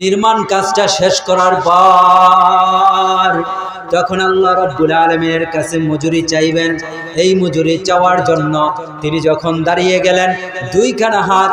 নির্মাণ কাজটা শেষ করার পর তখন আল্লাহ রব্বুল আলমের কাছে মজুরি চাইবেন, এই মজুরি চাওয়ার জন্য তিনি যখন দাঁড়িয়ে গেলেন, দুইখানা হাত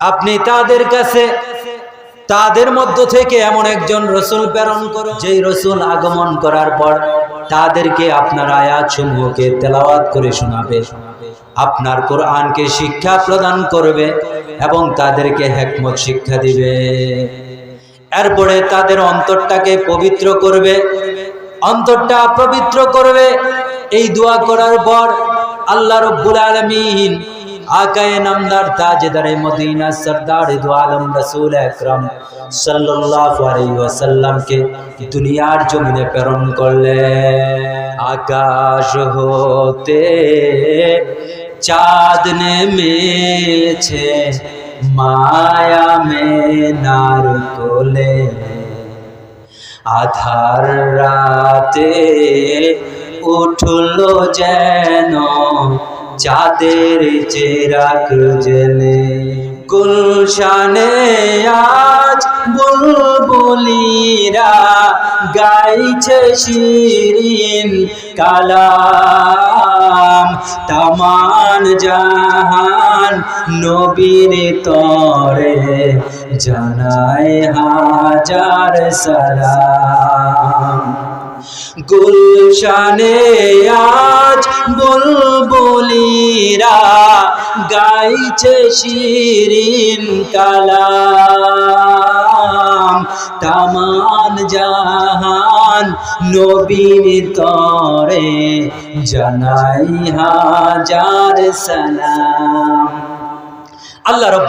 আপনি তাদের কাছে, তাদের মধ্য থেকে এমন একজন রসুল প্রেরণ করো যে রসুল আগমন করার পর তাদেরকে আপনার আয়াত সমূহকে তেলাওয়াত করে শোনাবে, আপনার কোরআনকে শিক্ষা প্রদান করবে এবং তাদেরকে হেকমত শিক্ষা দিবে। এরপরে তাদের অন্তরটাকে পবিত্র করবে, অন্তরটা পবিত্র করবে এই দোয়া করার পর আল্লাহ রব্বুল আলমিন আকায়ে নামদার তাজদারে মদিনা সরদার দু আলম রসুল আকরাম সাল্লাল্লাহু দুনিয়ার জমিনে প্রেরণ করলেন। আকাশ হতে চাঁদ নেমেছে, মায়া মেনার কোলে। আধার রাতে উঠল যেন চাঁদের চেরাক জেলে। গুলশানে আজ বুলবুলিরা গাইছে শিরিন কালাম। তামান জাহান নবীর তরে জানায় হাজার সালাম। গুলশানে আজ বুলবুলিরা গাইছে শিরিন কালাম। তামান জাহান নবীর তরে জানাই হাজার সালাম। আল্লাহ রব্বুল